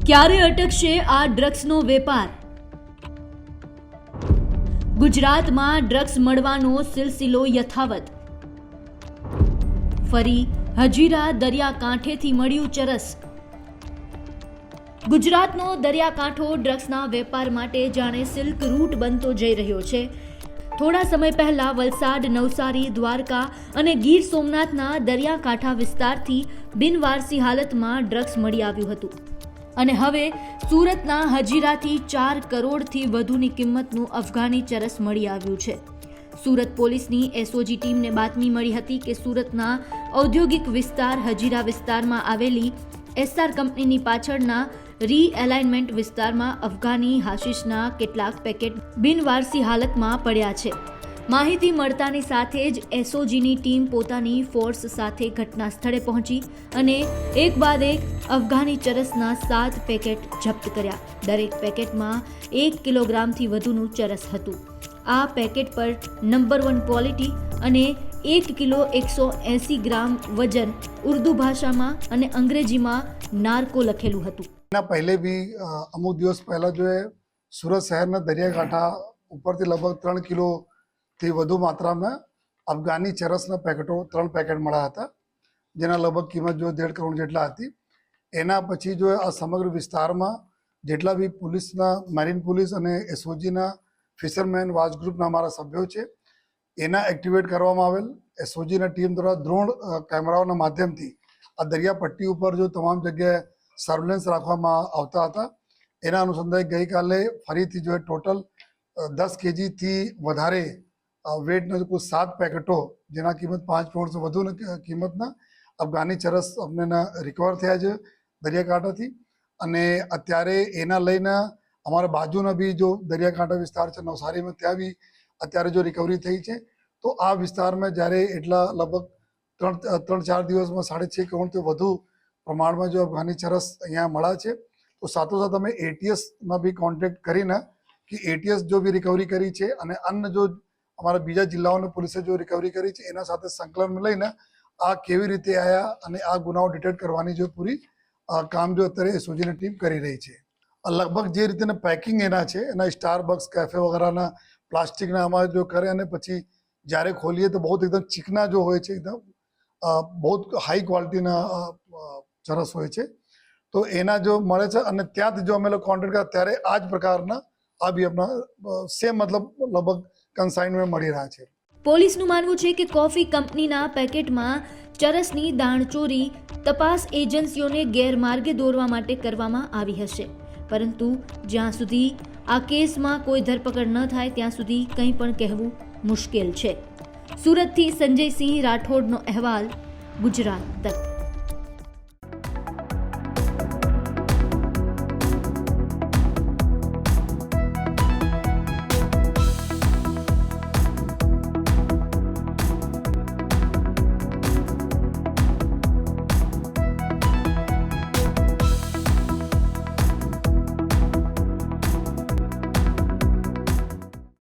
ક્યારે અટકશે આ ડ્રગ્સનો વેપાર? ગુજરાતમાં ડ્રગ્સ મળવાનો સિલસિલો યથાવત. ફરી હજીરા દરિયાકાંઠેથી મળ્યું ચરસ. ગુજરાતનો દરિયાકાંઠો ડ્રગ્સના વેપાર માટે જાણે સિલ્ક રૂટ બનતો જઈ રહ્યો છે. થોડા સમય પહેલા વલસાડ, નવસારી, દ્વારકા અને ગીર સોમનાથના દરિયાકાંઠા વિસ્તારથી બિનવારસી હાલતમાં ડ્રગ્સ મળી આવ્યું હતું. અને હવે સુરતના હજીરાથી ચાર કરોડથી વધુની કિંમતનું અફઘાની ચરસ મળી આવ્યું છે. સુરત પોલીસની એસઓજી ટીમને બાતમી મળી હતી કે સુરતના ઔદ્યોગિક વિસ્તાર હજીરા વિસ્તારમાં આવેલી એસઆર કંપનીની પાછળના રીએલાઇનમેન્ટ વિસ્તારમાં અફઘાની હાશિશના કેટલાક પેકેટ બિનવારસી હાલતમાં પડ્યા છે. માહિતી મળતાની સાથે જ એસઓજીની ટીમ પોતાની ફોર્સ સાથે ઘટના સ્થળે પહોંચી અને એક બાદ એક અફઘાની ચરસના સાત પેકેટ જપ્ત કર્યા. દરેક પેકેટમાં એક કિલોગ્રામથી વધુનું ચરસ હતું. આ પેકેટ પર નંબર વન ક્વોલિટી અને એક કિલો એકસો એંસી ગ્રામ વજન ઉર્દુ ભાષામાં અને અંગ્રેજીમાં નાર્કો લખેલું હતું. એના પહેલે બી અમુક દિવસ પહેલાં જો સુરત શહેરના દરિયાકાંઠા ઉપરથી લગભગ ત્રણ કિલોથી વધુ માત્રામાં અફઘાની ચરસના પેકેટો, ત્રણ પેકેટ મળ્યા હતા, જેના લગભગ કિંમત જો દેઢ કરોડ જેટલા હતી. એના પછી જો આ સમગ્ર વિસ્તારમાં જેટલા બી પોલીસના મેરીન પોલીસ અને એસઓજીના ફિશરમેન વાચ ગ્રુપના અમારા સભ્યો છે, એના એક્ટિવેટ કરવામાં આવેલ. એસઓજીના ટીમ દ્વારા દ્રોણ કેમેરાઓના માધ્યમથી આ દરિયા પટ્ટી ઉપર જો તમામ જગ્યાએ સર્વેલન્સ રાખવામાં આવતા હતા. એના અનુસંધાને ગઈકાલે ફરીથી જો ટોટલ દસ કેજીથી વધારે વેટના કુલ સાત પેકેટો, જેના કિંમત પાંચ કરોડથી વધુ કિંમતના, અફઘાની ચરસ અમને રિકવર થયા છે દરિયાકાંઠાથી. અને અત્યારે એના લઈને અમારા બાજુના બી જો દરિયાકાંઠા વિસ્તાર છે, નવસારીમાં ત્યાં બી અત્યારે જો રિકવરી થઈ છે, તો આ વિસ્તારમાં જ્યારે એટલા લગભગ ત્રણ ત્રણ, ચાર દિવસમાં સાડા છ કરોડથી વધુ પ્રમાણમાં જો અફઘાની ચરસ અહીંયા મળ્યા છે, તો સાથોસાથ અમે એટીએસમાં બી કોન્ટેક્ટ કરીને કે એટીએસ જો બી રિકવરી કરી છે અને અન્ય જો અમારા બીજા જિલ્લાઓની પોલીસે જો રિકવરી કરી છે, એના સાથે સંકલન લઈને આ કેવી રીતે આવ્યા અને આ ગુનાઓ ડિટેક્ટ કરવાની જો પૂરી કામ જો અત્યારે એસઓજીની ટીમ કરી રહી છે. લગભગ જે રીતેના પેકિંગ એના છે, એના સ્ટારબક્સ કેફે વગેરેના, પ્લાસ્ટિકના અમારે જો કરે અને પછી જ્યારે ખોલીએ તો બહુ એકદમ ચીકના જો હોય છે, એકદમ બહુ હાઈ ક્વોલિટીના ચરસ હોય છે. તો એના જો મળે છે અને ત્યાંથી જો અમે લોકો કોન્ટેક્ટ કર્યા, ત્યારે આ જ પ્રકારના આ બી આપણા સેમ મતલબ લગભગ કન્સાઇનમેન્ટ મળી રહ્યા છે. પોલીસનું માનવું છે કે કોફી કંપનીના પેકેટમાં ચરસની દાણચોરી તપાસ એજન્સીઓને ગેરમાર્ગે દોરવા માટે કરવામાં આવી હશે. પરંતુ જ્યાં સુધી આ કેસમાં કોઈ ધરપકડ ન થાય, ત્યાં સુધી કંઈ પણ કહેવું મુશ્કેલ છે. સુરતથી સંજયસિંહ રાઠોડનો અહેવાલ, ગુજરાત તક.